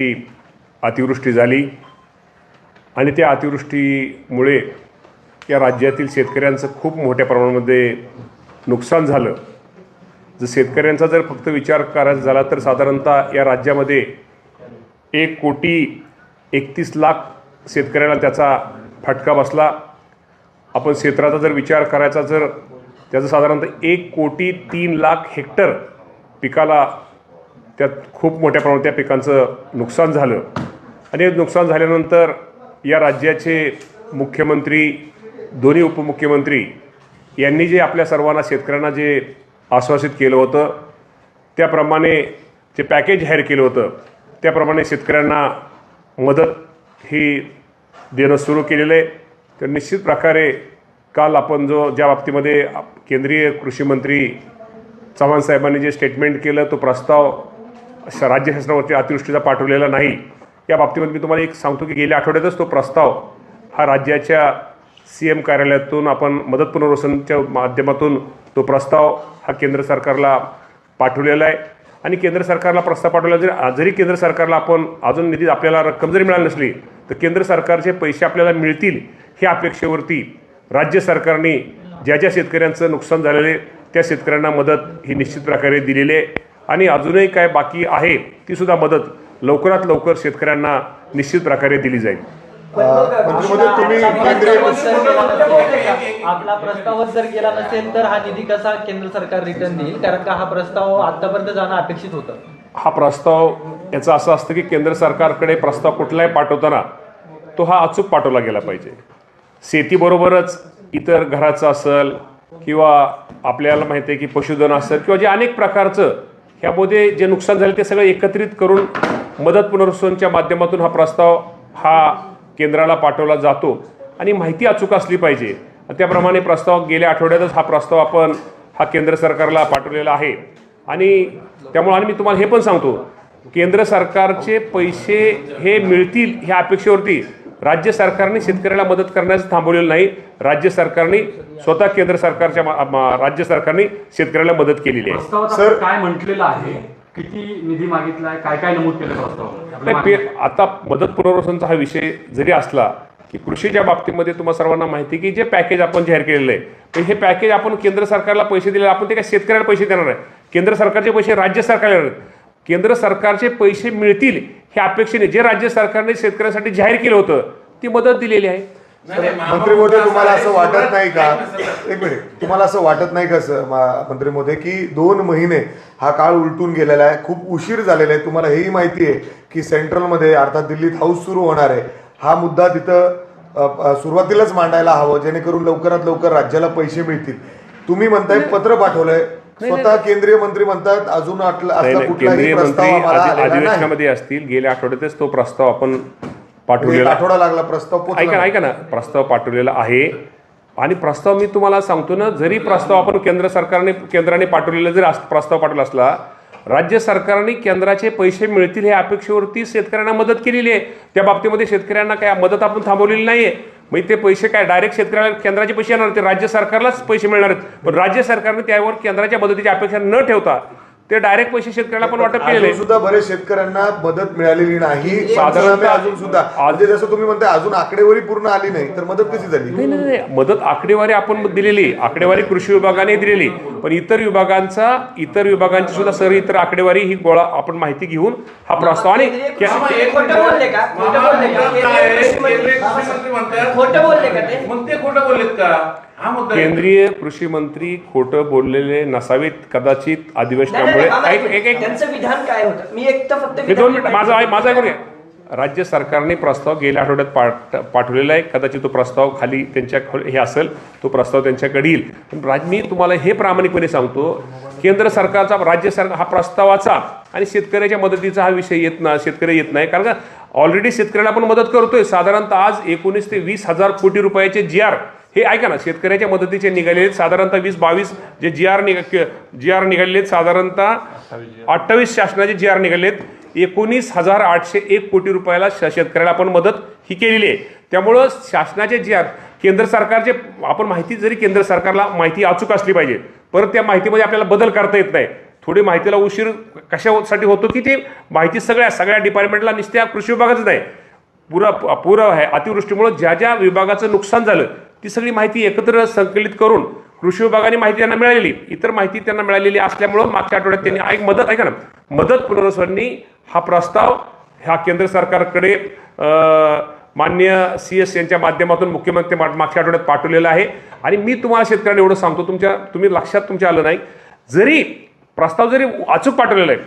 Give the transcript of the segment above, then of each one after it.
ती अतिवृष्टी झाली आणि त्या अतिवृष्टीमुळे या राज्यातील शेतकऱ्यांचं खूप मोठ्या प्रमाणामध्ये नुकसान झालं. जर शेतकऱ्यांचा जर फक्त विचार करायचा झाला तर साधारणतः या राज्यामध्ये एक कोटी एकतीस लाख शेतकऱ्यांना त्याचा फटका बसला. आपण क्षेत्राचा जर विचार करायचा जर त्याचं साधारणतः एक कोटी तीन लाख हेक्टर पिकाला त्यात खूप मोठ्या प्रमाणात त्या पिकांचं नुकसान झालं. आणि नुकसान झाल्यानंतर या राज्याचे मुख्यमंत्री दोन्ही उपमुख्यमंत्री यांनी जे आपल्या सर्वांना शेतकऱ्यांना जे आश्वासित केलं होतं त्याप्रमाणे जे पॅकेज जाहीर केलं होतं त्याप्रमाणे शेतकऱ्यांना मदत ही देणं सुरू केलेलं आहे. तर निश्चित प्रकारे काल आपण जो ज्या बाबतीमध्ये आप- केंद्रीय कृषी मंत्री चव्हाण साहेबांनी जे स्टेटमेंट केलं तो प्रस्ताव राज्य शासनावरती अतिवृष्टीचा पाठवलेला नाही या बाबतीमध्ये मी तुम्हाला एक सांगतो की गेल्या आठवड्यातच तो प्रस्ताव हा राज्याच्या सी एम कार्यालयातून आपण मदत पुनर्वसनच्या माध्यमातून तो प्रस्ताव हा केंद्र सरकारला पाठवलेला आहे. आणि केंद्र सरकारला प्रस्ताव पाठवला जरी जरी केंद्र सरकारला आपण अजून निधी आपल्याला रक्कम जरी मिळाली नसली तर केंद्र सरकारचे पैसे आपल्याला मिळतील ह्या अपेक्षेवरती राज्य सरकारने ज्या ज्या शेतकऱ्यांचं नुकसान झालेलं आहे त्या शेतकऱ्यांना मदत ही निश्चित प्रकारे दिलेली आहे. आणि अजूनही काय बाकी आहे ती सुद्धा मदत लवकरात लवकर शेतकऱ्यांना निश्चित प्रकारे दिली जाईल. केंद्रीय आपला प्रस्तावच जर गेला नसेल तर हा निधी कसा केंद्र सरकार रिटर्न देईल? कारण का हा प्रस्ताव आतापर्यंत जाणं अपेक्षित होतं. हा प्रस्ताव याचं असं असतं की केंद्र सरकारकडे प्रस्ताव कुठलाही पाठवताना तो हा अचूक पाठवला गेला पाहिजे. शेतीबरोबरच इतर घराचं असेल किंवा आपल्याला माहिती आहे की पशुधन असेल किंवा जे अनेक प्रकारचं ह्यामध्ये जे नुकसान झाले ते सगळं एकत्रित करून मदत पुनर्वसनच्या माध्यमातून हा प्रस्ताव हा केंद्राला पाठवला जातो. आणि माहिती अचूक असली पाहिजे. त्याप्रमाणे प्रस्ताव गेल्या आठवड्यातच हा प्रस्ताव आपण हा केंद्र सरकारला पाठवलेला आहे. आणि त्यामुळे आणि मी तुम्हाला हे पण सांगतो केंद्र सरकारचे पैसे हे मिळतील ह्या अपेक्षेवरती राज्य सरकारने शेतकऱ्याला मदत करण्याचं थांबवलेलं नाही. राज्य सरकारने स्वतः केंद्र सरकारच्या राज्य सरकारने शेतकऱ्याला मदत केलेली आहे. सर- काय म्हटलेलं आहे? किती निधी मागितलाय? काय काय नमूद केलं आता मदत पुनर्वसनचा हा विषय जरी असला की कृषीच्या बाबतीमध्ये तुम्हाला सर्वांना माहिती की जे पॅकेज आपण जाहीर केलेलं आहे तर हे पॅकेज आपण केंद्र सरकारला पैसे दिले आपण ते काय शेतकऱ्याला पैसे देणार आहे केंद्र सरकारचे पैसे राज्य सरकारला. केंद्र सरकारचे पैसे मिळतील ह्या अपेक्षेने जे राज्य सरकारने शेतकऱ्यांसाठी जाहीर केलं होतं ती मदत दिलेली आहे. मंत्री महोदय तुम्हाला असं वाटत नाही का? एक मिनिट. तुम्हाला असं वाटत नाही का मंत्री महोदय की दोन महिने हा काळ उलटून गेलेला आहे खूप उशीर झालेला आहे? तुम्हाला हेही माहिती आहे की सेंट्रलमध्ये अर्थात दिल्लीत हाऊस सुरू होणार आहे. हा मुद्दा तिथं सुरुवातीलाच मांडायला हवं जेणेकरून लवकरात लवकर राज्याला पैसे मिळतील. तुम्ही म्हणताय पत्र पाठवलंय स्वतः केंद्रीय मंत्री म्हणतात अजून नाही, नाही, केंद्रीय मंत्री नाही अधिवेशनामध्ये असतील गेल्या आठवड्यातच तो प्रस्ताव आपण पाठवलेला आठवडा लागला प्रस्ताव ऐका ना नाही. ऐका ना प्रस्ताव पाठवलेला आहे. आणि प्रस्ताव मी तुम्हाला सांगतो ना जरी प्रस्ताव आपण केंद्र सरकारने केंद्राने पाठवलेला जरी प्रस्ताव पाठवला असला राज्य सरकारने केंद्राचे पैसे मिळतील या अपेक्षेवरती शेतकऱ्यांना मदत केलेली आहे. त्या बाबतीमध्ये शेतकऱ्यांना काय मदत आपण थांबवलेली नाहीये. मग ते पैसे काय? डायरेक्ट शेतकऱ्याला केंद्राचे पैसे येणार ते राज्य सरकारलाच पैसे मिळणार आहेत. पण राज्य सरकारने त्यावर केंद्राच्या मदतीची अपेक्षा न ठेवता ते डायरेक्ट पैसे शेतकऱ्याला पण वाटप केलेले अजून आहे सुद्धा बरेच शेतकऱ्यांना मदत मिळालेली नाही. अजून सुद्धा. म्हणजे जसं तुम्ही म्हणताय अजून आकडेवारी पूर्ण आली नाही तर मदत कशी झाली? नाही नाही नाही. मदत आकडेवारी आपण दिलेली. आकडेवारी कृषी विभागाने दिलेली. पण इतर विभागांचा इतर विभागांची सुद्धा सर इतर आकडेवारी ही गोळा आपण माहिती घेऊन हा प्रस्ताव आणि खोटं बोलले का? केंद्रीय कृषी मंत्री- खोटं बोललेले नसावेत कदाचित अधिवेशनामुळे नाही, मामा, एक एक एक. त्यांचं विधान काय होतं? मी एक तर फक्त मी दोन विधान मिनिट माझा माझा ऐकून घ्या. राज्य सरकारने प्रस्ताव गेल्या आठवड्यात पाठ पाठवलेला आहे. कदाचित तो प्रस्ताव खाली त्यांच्या हे असेल तो प्रस्ताव त्यांच्याकडे येईल. पण राज मी तुम्हाला हे प्रामाणिकपणे सांगतो केंद्र सरकारचा राज्य सरकार हा प्रस्तावाचा आणि शेतकऱ्याच्या मदतीचा हा विषय येत ना शेतकरी येत नाही. कारण का ऑलरेडी शेतकऱ्याला आपण मदत करतोय. साधारणतः आज एकोणीस ते वीस हजार कोटी रुपयाचे जी आर हे ऐका ना शेतकऱ्याच्या मदतीचे निघालेले आहेत साधारणतः वीस बावीस जे जी आर निघा जी आर निघालेले आहेत साधारणतः अठ्ठावीस शासनाचे जी आर निघाले आहेत एकोणीस हजार आठशे एक कोटी रुपयाला श- शेतकऱ्याला आपण मदत ही केलेली आहे. त्यामुळं शासनाचे जी आर केंद्र सरकारचे आपण माहिती जरी केंद्र सरकारला माहिती अचूक असली पाहिजे परत त्या माहितीमध्ये आपल्याला बदल करता येत नाही. थोडी माहितीला उशीर कशासाठी होतो की ते माहिती सगळ्या सगळ्या डिपार्टमेंटला नुसत्या कृषी विभागाचं नाही. पुरा पूर आहे. अतिवृष्टीमुळं ज्या ज्या विभागाचं नुकसान झालं ती सगळी माहिती एकत्र संकलित करून कृषी विभागाने माहिती त्यांना मिळालेली. इतर माहिती त्यांना मिळालेली असल्यामुळं मागच्या आठवड्यात त्यांनी एक मदत ऐका ना मदत पुनर्वसनी हा प्रस्ताव ह्या केंद्र सरकारकडे मान्य सी एस यांच्या माध्यमातून मुख्यमंत्री मा- मागच्या आठवड्यात पाठवलेला आहे. आणि मी तुम्हाला शेतकऱ्यांना एवढं सांगतो तुमच्या तुम्ही लक्षात तुमच्या आलं नाही. जरी प्रस्ताव जरी अचूक पाठवलेला आहे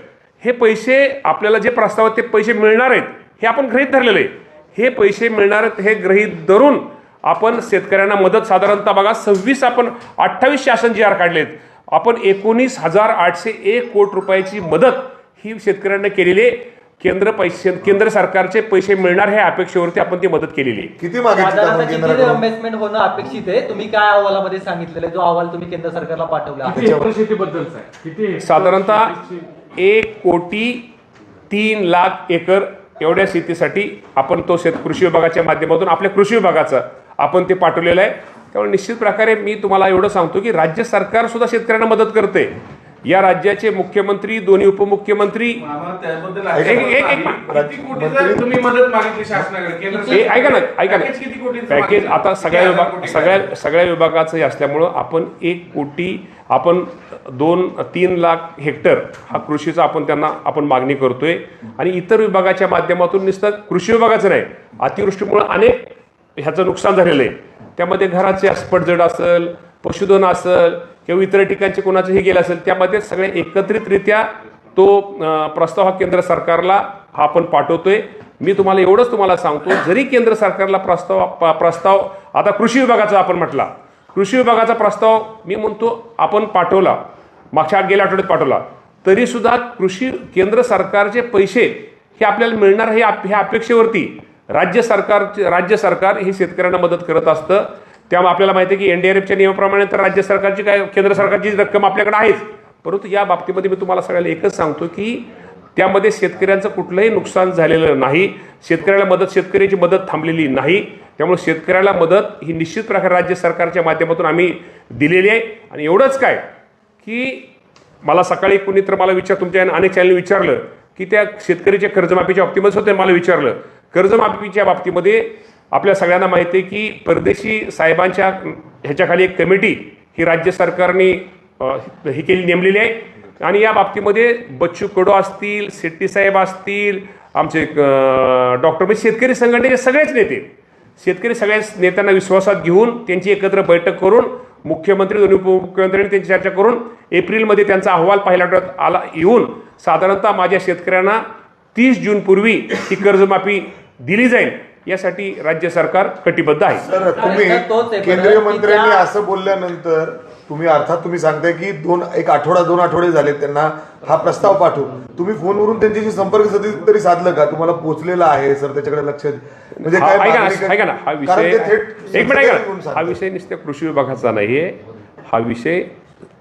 हे पैसे आपल्याला जे प्रस्ताव आहेत ते पैसे मिळणार आहेत हे आपण गृहीत धरलेलं आहे. हे पैसे मिळणार आहेत हे गृहीत धरून आपण शेतकऱ्यांना मदत साधारणतः बघा सव्वीस आपण अठ्ठावीस शासन जी आर काढलेत. आपण एकोणीस हजार आठशे एक कोटी रुपयाची मदत ही शेतकऱ्यांना केलेली आहे. केंद्र पैसे केंद्र सरकारचे पैसे मिळणार हे अपेक्षेवरती आपण ती मदत केलेली आहे. किती इन्व्हेस्टमेंट होणं अपेक्षित आहे? तुम्ही काय अहवालामध्ये सांगितलेलं जो अहवाल तुम्ही केंद्र सरकारला पाठवला साधारणतः एक कोटी तीन लाख एकर एवढ्या शेतीसाठी आपण तो शेत कृषी विभागाच्या माध्यमातून आपल्या कृषी विभागाचं आपण ते पाठवलेलं आहे. त्यामुळे निश्चित प्रकारे मी तुम्हाला एवढं सांगतो की राज्य सरकार सुद्धा शेतकऱ्यांना मदत करते. या राज्याचे मुख्यमंत्री दोन्ही उपमुख्यमंत्री ऐका ना. ऐका ना पॅकेज किती कोटींचं पॅकेज मागितलं? आता सगळ्या विभाग सगळ्या सगळ्या विभागाचं हे असल्यामुळं आपण एक कोटी आपण दोन तीन लाख हेक्टर हा कृषीचा आपण त्यांना आपण मागणी करतोय. आणि इतर विभागाच्या माध्यमातून नुसतं कृषी विभागाचं नाही. अतिवृष्टीमुळे अनेक ह्याचं नुकसान झालेलं आहे. त्यामध्ये घराचे अस्पटजड असेल पशुधन असेल किंवा इतर ठिकाणचे कोणाचे हे गेलं असेल त्यामध्ये सगळे एकत्रितरित्या तो प्रस्ताव हा केंद्र सरकारला हा आपण पाठवतोय. मी तुम्हाला एवढंच तुम्हाला सांगतो जरी केंद्र सरकारला प्रस्ताव प- प्रस्ताव आता कृषी विभागाचा आपण म्हटला. कृषी विभागाचा प्रस्ताव मी म्हणतो आपण पाठवला. मागच्या गेल्या आठवड्यात पाठवला. तरीसुद्धा कृषी केंद्र सरकारचे पैसे हे आपल्याला मिळणार हे आप- ह्या अपेक्षेवरती. राज्य सरकारचे राज्य सरकार हे शेतकऱ्यांना मदत करत असतं. त्यामुळे आपल्याला माहिती आहे की एनडीआरएफच्या नियमाप्रमाणे तर राज्य सरकारची काय केंद्र सरकारची रक्कम आपल्याकडे आहेच. परंतु या बाबतीमध्ये मी तुम्हाला सगळ्याला एकच सांगतो की त्यामध्ये शेतकऱ्यांचं कुठलंही नुकसान झालेलं नाही. शेतकऱ्याला मदत शेतकऱ्याची मदत थांबलेली नाही. त्यामुळे शेतकऱ्याला मदत ही निश्चित प्रकारे राज्य सरकारच्या माध्यमातून आम्ही दिलेली आहे. आणि एवढंच काय की मला सकाळी कुणी तर मला विचार तुमच्या अनेक चॅनल विचारलं की त्या शेतकऱ्याच्या कर्जमाफीच्या बाबतीमध्ये होते मला विचारलं. कर्जमाफीच्या बाबतीमध्ये आपल्या सगळ्यांना माहिती आहे की परदेशी साहेबांच्या ह्याच्याखाली एक कमिटी ही राज्य सरकारने हे ही केली नेमलेली आहे. आणि या बाबतीमध्ये बच्चू कडू असतील शेट्टी साहेब असतील आमचे डॉक्टर म्हणजे शेतकरी संघटनेचे सगळेच नेते. शेतकरी सगळ्याच नेत्यांना विश्वासात घेऊन त्यांची एकत्र बैठक करून मुख्यमंत्री दोन्ही उपमुख्यमंत्र्यांनी त्यांची चर्चा करून एप्रिलमध्ये त्यांचा अहवाल पहिल्या आठवड्यात आला येऊन साधारणतः माझ्या शेतकऱ्यांना तीस जूनपूर्वी ही कर्जमाफी दिली जाईल यासाठी राज्य सरकार कटिबद्ध आहे. तर तुम्ही तर तोच आहे. केंद्रीय की मंत्र्यांनी त्या- असं बोलल्यानंतर तुम्ही अर्थात तुम्ही सांगताय की दोन एक आठवडा दोन आठवडे झाले त्यांना हा प्रस्ताव पाठवू तुम्ही फोनवरून त्यांच्याशी संपर्क साधी तरी साधलं का? तुम्हाला पोहोचलेला आहे सर त्याच्याकडे लक्ष म्हणजे हा- मागणी ना ऐका ना हा कारण विषय ते थेट एक मिनिट ऐका शेतकरी ना म्हणून हा सांगतात. विषय नुसत्या कृषी विभागाचा नाही आहे हा विषय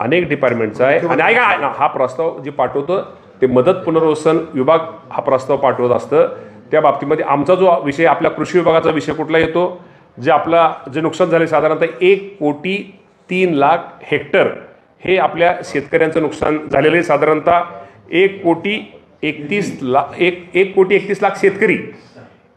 अनेक डिपार्टमेंटचा आहे. आणि ऐका ना, हा प्रस्ताव जे पाठवतो ते मदत पुनर्वसन विभाग हा प्रस्ताव पाठवत असतं. त्या बाबतीमध्ये आमचा जो विषय आपल्या कृषी विभागाचा विषय कुठला येतो? जे आपला जे नुकसान झाले साधारणतः एक कोटी तीन लाख हेक्टर हे आपल्या शेतकऱ्यांचं नुकसान झालेलं आहे. साधारणतः एक कोटी एकतीस लाख एक एक कोटी एकतीस लाख शेतकरी.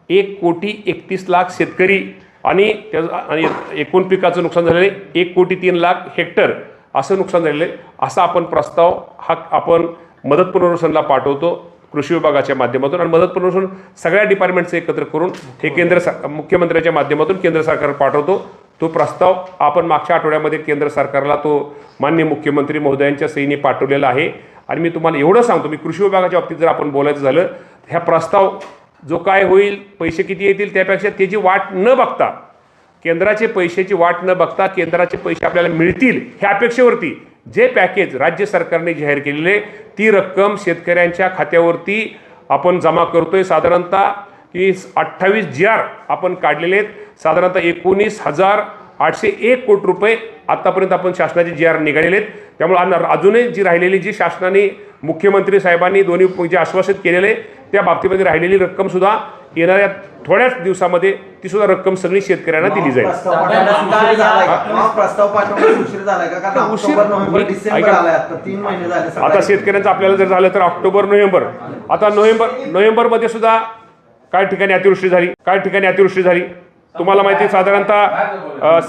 एक कोटी एकतीस लाख शेतकरी आणि त्या आणि एकूण पिकाचं नुकसान झालेलं आहे. एक कोटी तीन लाख हेक्टर असं नुकसान झालेलं आहे. असा आपण प्रस्ताव हा आपण मदत पुनर्वसनला पाठवतो. कृषी विभागाच्या माध्यमातून आणि मदत पुनर्वसन सगळ्या डिपार्टमेंटचं एकत्र करून हे केंद्र स- मुख्यमंत्र्यांच्या माध्यमातून केंद्र सरकार पाठवतो. तो प्रस्ताव आपण मागच्या आठवड्यामध्ये केंद्र सरकारला तो मान्य मुख्यमंत्री महोदयांच्या सहीने पाठवलेला आहे. आणि मी तुम्हाला एवढं सांगतो मी कृषी विभागाच्या बाबतीत जर आपण बोलायचं झालं ह्या प्रस्ताव जो काय होईल पैसे किती येतील त्यापेक्षा त्याची वाट न बघता केंद्राचे पैशाची वाट न बघता केंद्राचे पैसे आपल्याला मिळतील ह्या अपेक्षेवरती जे पॅकेज राज्य सरकारने जाहीर केलेले ती रक्कम शेतकऱ्यांच्या खात्यावरती आपण जमा करतोय. साधारणतः की अठ्ठावीस जी आर आपण काढलेले आहेत. साधारणतः एकोणीस हजार आठशे एक कोटी रुपये आतापर्यंत आपण शासनाचे जी आर निघालेले आहेत. त्यामुळे अजूनही जी राहिलेली जी शासनाने मुख्यमंत्री साहेबांनी दोन्ही जे आश्वासित केलेले त्या बाबतीमध्ये राहिलेली रक्कम सुद्धा येणाऱ्या थोड्याच दिवसामध्ये ती सुद्धा रक्कम सगळी शेतकऱ्यांना दिली जाईल. प्रस्ताव पाठवण्यास उशीर झालाय. का? मग प्रस्ताव पाठवण्यास उशीर झालाय का? कारण उशीर- ऑक्टोबर नोव्हेंबर मी- डिसेंबर ऐका. आलाय आता तीन महिने झाले आता सरकारी- शेतकऱ्यांचं आपल्याला जर झालं तर ऑक्टोबर नोव्हेंबर. आता नोव्हेंबर नोव्हेंबरमध्ये सुद्धा काही ठिकाणी अतिवृष्टी झाली काही ठिकाणी अतिवृष्टी झाली. तुम्हाला माहिती आहे साधारणतः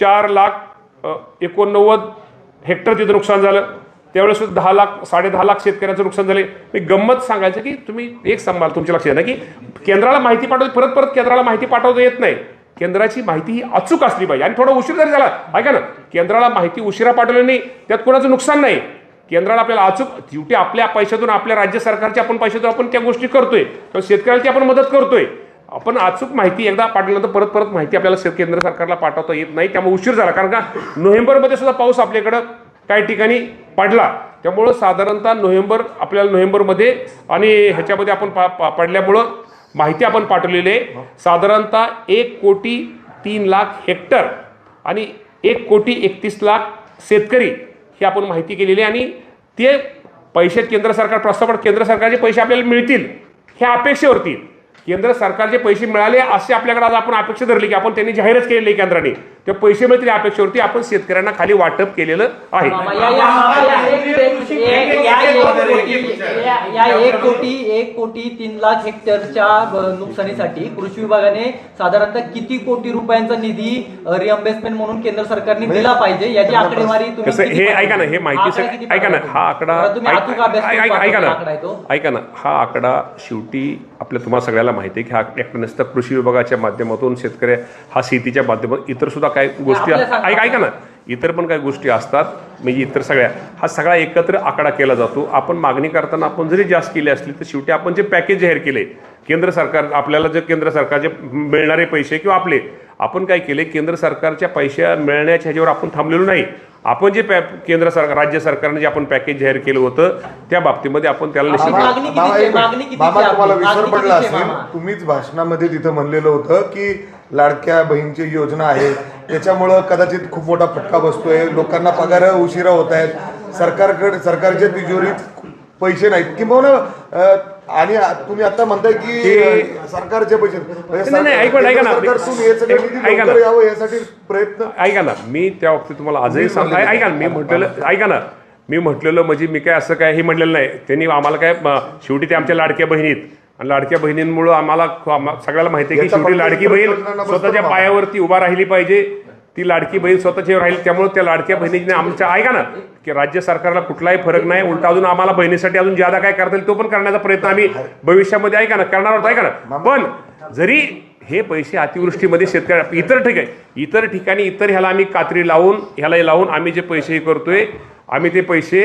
चार लाख एकोणनव्वद हेक्टर तिथं नुकसान झालं. त्यावेळेस सुद्धा दहा लाख साडे दहा लाख शेतकऱ्यांचं नुकसान झाले. मी गंमत सांगायचं की तुम्ही एक सांभाळ तुमच्या लक्षात ना की केंद्राला माहिती पाठवते परत परत केंद्राला माहिती पाठवता येत नाही. केंद्राची माहिती ही अचूक असली पाहिजे. आणि थोडा उशीर जरी झाला ऐका ना केंद्राला माहिती उशिरा पाठवली नाही त्यात कोणाचं नुकसान नाही. केंद्राला आपल्याला अचूक ड्युटी आपल्या पैशातून आपल्या राज्य सरकारच्या आपण पैशातून आपण त्या गोष्टी करतोय. किंवा शेतकऱ्याची आपण मदत करतोय. आपण अचूक माहिती एकदा पाठवल्यानंतर परत परत माहिती आपल्याला केंद्र सरकारला पाठवता येत नाही. त्यामुळे उशीर झाला. कारण का नोव्हेंबरमध्ये सुद्धा पाऊस आपल्याकडं काही ठिकाणी पडला. त्यामुळं साधारणतः नोव्हेंबर आपल्याला नोव्हेंबरमध्ये आणि ह्याच्यामध्ये आपण पा पा- पडल्यामुळं माहिती आपण पाठवलेली आहे. साधारणतः एक कोटी तीन लाख हेक्टर आणि एक कोटी एकतीस लाख शेतकरी ही आपण माहिती केलेली आहे. आणि ते पैसे केंद्र सरकार प्रस्ताव केंद्र सरकारचे पैसे आपल्याला मिळतील ह्या अपेक्षेवरती. केंद्र सरकारचे पैसे मिळाले असे आपल्याकडे आज आपण अपेक्षा धरली की आपण त्यांनी जाहीरच केलेली आहे केंद्राने. ते पैसे मिळतील अपेक्षेवरती आपण शेतकऱ्यांना खाली वाटप केलेलं आहे या- एक- कोटी- एक कोटी तीन लाख हेक्टरच्या नुकसानीसाठी कृषी विभागाने साधारणतः किती कोटी रुपयांचा निधी रिअम्बेसमेंट म्हणून केंद्र सरकारने दिला पाहिजे याची आकडेवारी तुम्ही हे? ऐका ना हे माहिती ऐका ना? हा आकडा ऐका ना तो. ऐका ना हा आकडा शेवटी आपल्या तुम्हाला सगळ्याला माहिती आहे की हा एकटा नसता कृषी विभागाच्या माध्यमातून शेतकऱ्या हा शेतीच्या माध्यमातून इतर सुद्धा काही गोष्टी. ऐका ऐका ना. इतर पण काही गोष्टी असतात म्हणजे इतर सगळ्या. हा सगळा एकत्र आकडा केला जातो. आपण मागणी करताना आपण जरी जास्त केली असली तर शेवटी आपण जे पॅकेज जाहीर केले केंद्र सरकार आपल्याला जे केंद्र सरकारचे मिळणारे पैसे किंवा आपले आपण काय केले केंद्र सरकारच्या पैसे मिळण्याच्या ह्याच्यावर आपण थांबलेलो नाही आपण जे पॅ केंद्र सरकार राज्य सरकारने जे आपण पॅकेज जाहीर केलं होतं त्या बाबतीमध्ये आपण त्याला निश्चित? एक मिनिट. आहे तुम्हाला? विसर पडला असेल? तुम्हीच भाषणामध्ये तिथं म्हणलेलं होतं की लाडक्या बहीणची योजना आहे त्याच्यामुळं कदाचित खूप मोठा फटका बसतोय लोकांना पगार उशिरा होत आहेत सरकारकडे सरकारच्या तिजोरीत पैसे नाहीत किंवा आणि तुम्ही आता म्हणताय की सरकारचे पैसे म्हणजे नाही, नाही, सरकार- ऐका ना, ऐका ना. ऐका यावं यासाठी प्रयत्न ऐका ना मी त्या बाबतीत तुम्हाला आजही सांग ऐका ना मी म्हटलेलं ऐका ना. मी म्हटलेलं म्हणजे मी काय असं काय हे म्हटलेलं नाही. त्यांनी आम्हाला काय शेवटी ते आमच्या लाडक्या बहिणीत. आणि लाडक्या बहिणींमुळं आम्हाला आम्हा- सगळ्याला माहिती आहे की शेवटी लाडकी बहीण स्वतःच्या. पायावरती उभा राहिली पाहिजे. ती लाडकी बहीण स्वतःच्या राहील त्यामुळे त्या लाडक्या बहिणीने आमच्या ऐका ना. की राज्य सरकारला कुठलाही फरक नाही उलट अजून आम्हाला बहिणीसाठी अजून ज्यादा काय करता येईल तो पण करण्याचा प्रयत्न आम्ही भविष्यामध्ये ऐका ना करणार आहोत ऐका ना. पण जरी हे पैसे अतिवृष्टीमध्ये शेतकऱ्या इतर ठिकाणी इतर ठिकाणी इतर ह्याला आम्ही कात्री लावून ह्याला लावून आम्ही जे पैसे हे करतोय आम्ही ते पैसे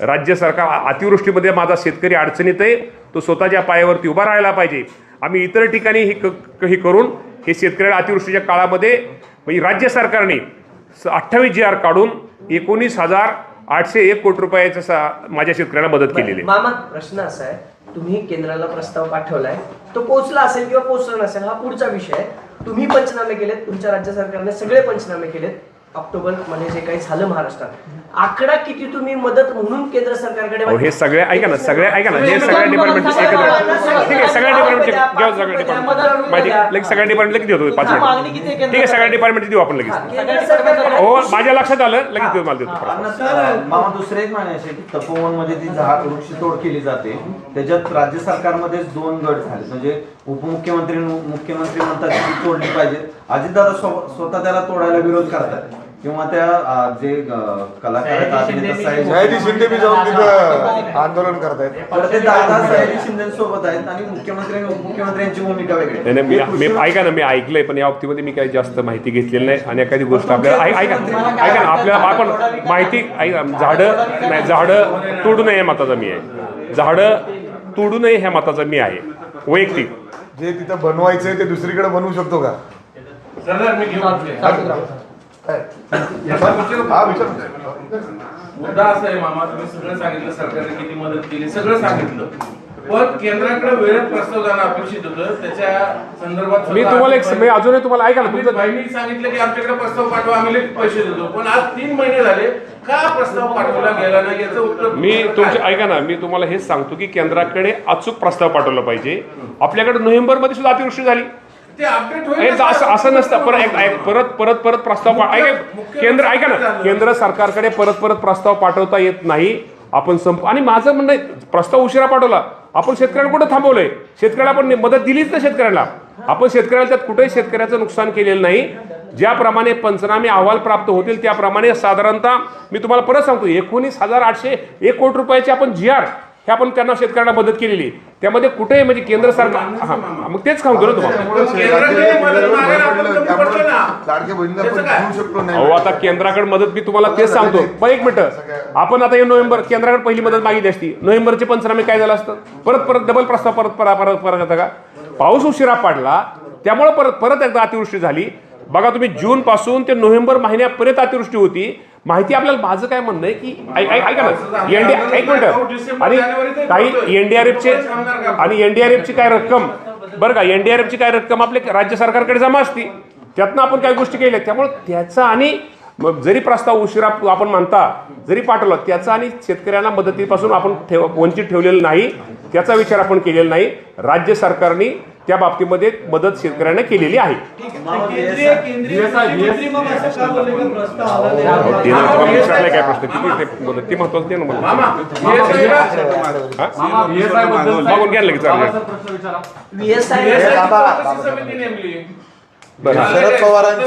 राज्य सरकार अतिवृष्टीमध्ये माझा शेतकरी अडचणीत आहे तो स्वतःच्या पायावरती उभा राहायला पाहिजे. आम्ही इतर ठिकाणी हे क- हे करून हे शेतकऱ्याला अतिवृष्टीच्या काळामध्ये म्हणजे राज्य सरकारने अठ्ठावीस जी आर काढून एकोणीस हजार आठशे एक कोटी रुपयाचं सा- माझ्या शेतकऱ्यांना मदत केलेली आहे. मामा प्रश्न असा आहे तुम्ही केंद्राला प्रस्ताव पाठवलाय तो पोहोचला असेल किंवा पोहोचला नसेल हा पुढचा विषय आहे. तुम्ही पंचनामे केलेत तुमच्या राज्य सरकारने सगळे पंचनामे केलेत. ऑक्टोबरमध्ये जे काही झालं महाराष्ट्रात. आकडा किती तुम्ही मदत म्हणून केंद्र सरकारकडे हे सगळ्या ऐका ना सगळ्या ऐका ना. हे सगळ्या डिपार्टमेंट एकत्र ठीक आहे सगळ्या डिपार्टमेंटचे घ्या सगळ्या डिपार्टमेंट माहिती लगेच सगळ्या डिपार्टमेंट लगेच देतो पाच मागणी मिनिट किती आहे ठीक आहे सगळ्या डिपार्टमेंट देऊ आपण लगेच. हो माझ्या लक्षात आलं लगेच देतो मला देतो अण्णा, मामा दुसरे एक की तपोवनमध्ये जी झाड वृक्षतोड केली जाते त्याच्यात राज्य सरकारमध्ये दोन गट झाले. म्हणजे उपमुख्यमंत्री मुख्यमंत्री म्हणतात की तोडली पाहिजे. अजितदादा स्व- स्वतः त्याला तोडायला विरोध करतात. किंवा त्या जे कलाकार शिंदे बी जाऊन तिथं आंदोलन करतायत. तर ते दादा सयाजी शिंदे सोबत आहेत आणि मुख्यमंत्री आणि उपमुख्यमंत्र्यांची भूमिका वेगळी मी ऐका ना मी ऐकलंय पण या बाबतीमध्ये मी काही जास्त माहिती घेतलेली नाही. आणि एखादी गोष्ट आपल्याला ऐका ऐका ना आपल्याला आपण माहिती ऐका झाडं नाही झाडं तोडू नये ह्या मताचा मी आहे. झाडं तोडू नये ह्या मताचा मी आहे. वैयक्तिक. जे तिथं बनवायचंय ते दुसरीकडे बनवू शकतो का? सरदार मी घेऊन बसले. हा विचार. मुद्दा असा आहे मामा तुम्ही सगळं सांगितलं सरकारने किती मदत केली सगळं सांगितलं. पण केंद्राकडे वेळेत प्रस्ताव जाणं अपेक्षित होतं. त्याच्या संदर्भात मी तुम्हाला एक मी अजूनही तुम्हाला ऐका ना तुमचं बाईंनी सांगितलं की आमच्याकडे प्रस्ताव पाठवा आम्ही लगेच पैसे देतो. पण आज तीन महिने झाले का प्रस्ताव पाठवला गेला नाही? याचं उत्तर मी ऐका ना मी तुम्हाला हेच सांगतो की केंद्राकडे अचूक प्रस्ताव पाठवला पाहिजे. आपल्याकडे नोव्हेंबरमध्ये सुद्धा अतिवृष्टी झाली. ते अपडेट होईल असं असं नसतं. परत परत परत परत प्रस्ताव ऐका केंद्र ऐका ना. केंद्र सरकारकडे परत परत प्रस्ताव पाठवता येत नाही. आपण संप आणि माझं म्हणणं प्रस्ताव उशिरा पाठवला. आपण शेतकऱ्यांना कुठं थांबवलंय? शेतकऱ्याला आपण मदत दिलीच ना शेतकऱ्याला. आपण शेतकऱ्याला त्यात कुठेही शेतकऱ्याचं नुकसान केलेलं नाही. ज्याप्रमाणे पंचनामे अहवाल प्राप्त होतील त्याप्रमाणे साधारणतः मी तुम्हाला परत सांगतो एकोणीस हजार आठशे एक कोटी रुपयाचे आपण जी आर हे आपण त्यांना शेतकऱ्यांना मदत केलेली. त्यामध्ये कुठेही म्हणजे केंद्र सरकार हा मग तेच सांगतो ना तुम्हाला अहो आता केंद्राकडे मदत मी तुम्हाला तेच सांगतो पण एक मिनिट आपण आता हे नोव्हेंबर केंद्राकडे पहिली मदत मागितली असती नोव्हेंबरचे पंचनामे काय झालं असतं परत परत डबल प्रस्ताव परत परत परत का पाऊस उशिरा पडला त्यामुळे परत परत एकदा अतिवृष्टी झाली बघा तुम्ही जून पासून ते नोव्हेंबर महिन्यापर्यंत अतिवृष्टी होती. माहिती आपल्याला माझं काय म्हणणं आहे की ऐका ना. एनडी एक मिनिट. आणि काही एनडीआरएफचे आणि एनडीआरएफची काय रक्कम? बरं का एनडीआरएफची काय रक्कम आपल्या राज्य सरकारकडे जमा असती. त्यातनं आपण काही गोष्टी केल्या. त्यामुळे त्याचा आणि जरी प्रस्ताव उशिरा आपण म्हणता जरी पाठवला त्याचा आणि शेतकऱ्यांना मदतीपासून आपण ठेव वंचित ठेवलेलं नाही. त्याचा विचार आपण केलेला नाही. राज्य सरकारने त्या बाबतीमध्ये मदत शेतकऱ्यांना केलेली आहे. काय प्रश्न किती ते महत्वाचं ना मला. मागून घ्यायला की चालेल. मामाचा प्रश्न विचारा. VSI VSI ची बाबा, चौकशी समिती नेमली बरं. शरद पवारांच्या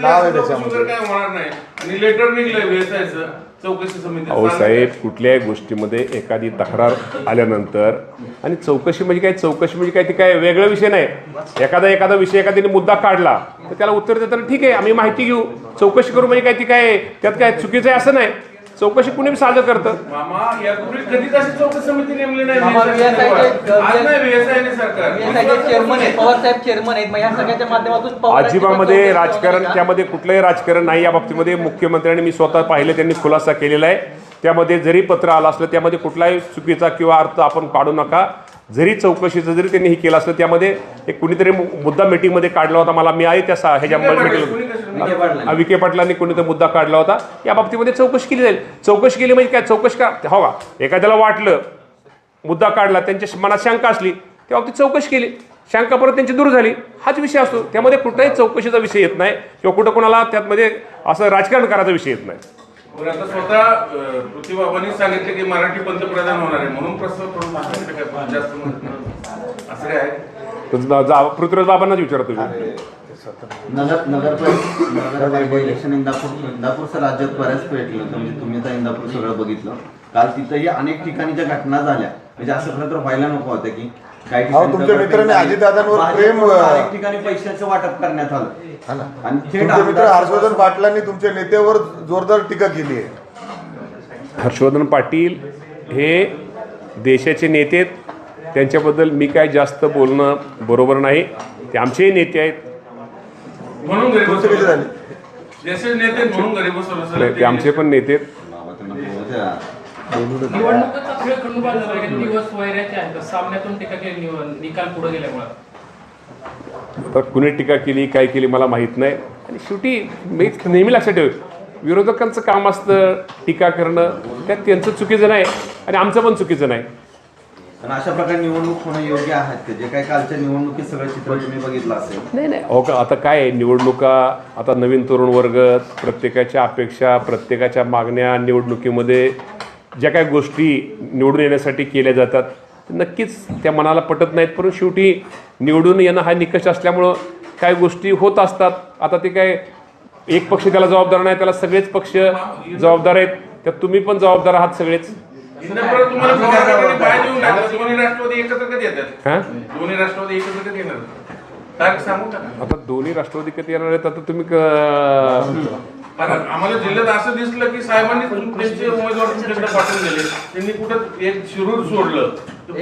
नाव आहे त्याच्यामध्ये. काय होणार नाही. आणि लेटर निघलंय व्यवसायाचं चौकशी समिती अहो साहेब कुठल्याही गोष्टीमध्ये एखादी तक्रार आल्यानंतर आणि चौकशी म्हणजे काय? चौकशी म्हणजे काय? ती काय वेगळा विषय नाही. एखादा एखादा विषय एखाद्याने मुद्दा काढला तर त्याला उत्तर देताना ठीक आहे आम्ही माहिती घेऊ. चौकशी करू म्हणजे काय? ती काय? त्यात काय? चुकीचं आहे असं नाही. चौकशी कुणी साजं करतं? मामा यापूर्वी कधीच अशी चौकशी समिती नेमली नाही. मामा, VSI VSI चे- आज नाही VSI ने सरकार. चेअरमन आहेत पवार साहेब चेअरमन आहेत. मग ह्या सगळ्याच्या माध्यमातून पवार साहेब अजिबामध्ये चौकशी राजकारण का? त्यामध्ये कुठलंही राजकारण नाही. या बाबतीमध्ये मुख्यमंत्र्यांनी मी स्वतः पाहिलं त्यांनी खुलासा केलेला आहे. त्यामध्ये जरी पत्र आलं असलं त्यामध्ये कुठलाही चुकीचा किंवा अर्थ आपण काढू नका. जरी चौकशीचं जरी त्यांनी हे केलं असलं त्यामध्ये एक कुणीतरी मुद्दा मीटिंगमध्ये काढला होता मला मी आहे त्या सा- ह्याच्या मीटिंग? विखे पाटलांनी. कोणीतरी मुद्दा काढला होता या बाबतीमध्ये चौकशी केली जाईल. चौकशी केली म्हणजे काय? चौकशी का हो का? एखाद्याला वाटलं मुद्दा काढला त्यांच्या मनात शंका असली त्या बाबतीत चौकशी केली. शंका परत त्यांची दूर झाली. हाच विषय असतो. त्यामध्ये कुठलाही चौकशीचा विषय येत नाही किंवा कुठं कोणाला त्यामध्ये असं राजकारण करायचा विषय येत नाही. आता स्वतः पृथ्वीबाबांनी सांगितले की मराठी पंतप्रधान होणार आहे. म्हणून प्रस्ताव जास्त असं काय पृथ्वीराज बाबांनाच विचारा तुम्ही. नगर नगर नगरपालिका इलेक्शन इंदापूर इंदापूरचं राज्यात बऱ्याच पेटलं होतं. म्हणजे तुम्ही तर इंदापूर सगळं बघितलं. काल तिथंही अनेक ठिकाणी ज्या घटना झाल्या म्हणजे असं खरं तर व्हायला नको होतं की काही अहो, ठिकाणी तुमच्या मित्राने झाली. अजितदादांवर प्रेम, भाजपकडून अं, अनेक ठिकाणी पैशाचं वाटप करण्यात आलं. हा ना. आणि थेट तुमचे मित्र आमदार- हर्षवर्धन पाटलांनी तुमच्या नेत्यावर जोरदार टीका केली आहे. हर्षवर्धन पाटील हे देशाचे नेते आहेत. त्यांच्याबद्दल मी काय जास्त बोलणं बरोबर नाही. ते आमचेही नेते आहेत. म्हणून घरी तुमचे कसे बसवलं झाले? नेते आहेत म्हणून घरी बसवलं नाही, सर ते आमचे पण नेते आहेत. बाबा त्यांना. निवडणुकीचा खेळ खंडू बांधला आहे. दिवस वैराचे आहेत. सामन्यातून टीका केली निकाल पुढे गेल्यामुळे. आता कुणी टीका केली काय केली मला माहीत नाही. आणि शेवटी मी नेहमी लक्षात ठेव विरोधकांचं काम असतं टीका करणं. त्यात त्यांचं चुकीचं नाही आणि आमचं पण चुकीचं नाही. अशा प्रकारे निवडणूक होणं योग्य आहेत का? जे काही कालच्या निवडणुकीत सगळं चित्र तुम्ही बघितलं असेल. नाही नाही. हो का? आता काय आहे, निवडणुका आता नवीन तरुण वर्ग प्रत्येकाच्या अपेक्षा प्रत्येकाच्या मागण्या निवडणुकीमध्ये ज्या काही गोष्टी निवडून येण्यासाठी केल्या जातात नक्कीच त्या मनाला पटत नाहीत. परंतु शेवटी निवडून येणं हा निकष असल्यामुळं काही गोष्टी होत असतात. आता ते काय एक पक्ष त्याला जबाबदार नाही त्याला सगळेच पक्ष जबाबदार आहेत. त्यात तुम्ही पण जबाबदार आहात सगळेच. हां. आता दोन्ही राष्ट्रवादी कधी येणार आहेत? आता तुम्ही कारण आम्हाला जिल्ह्यात असं दिसलं की साहेबांनी त्यांचे उमेदवार तुमच्याकडे पाठवून दिले. त्यांनी कुठं एक शिरूर सोडलं.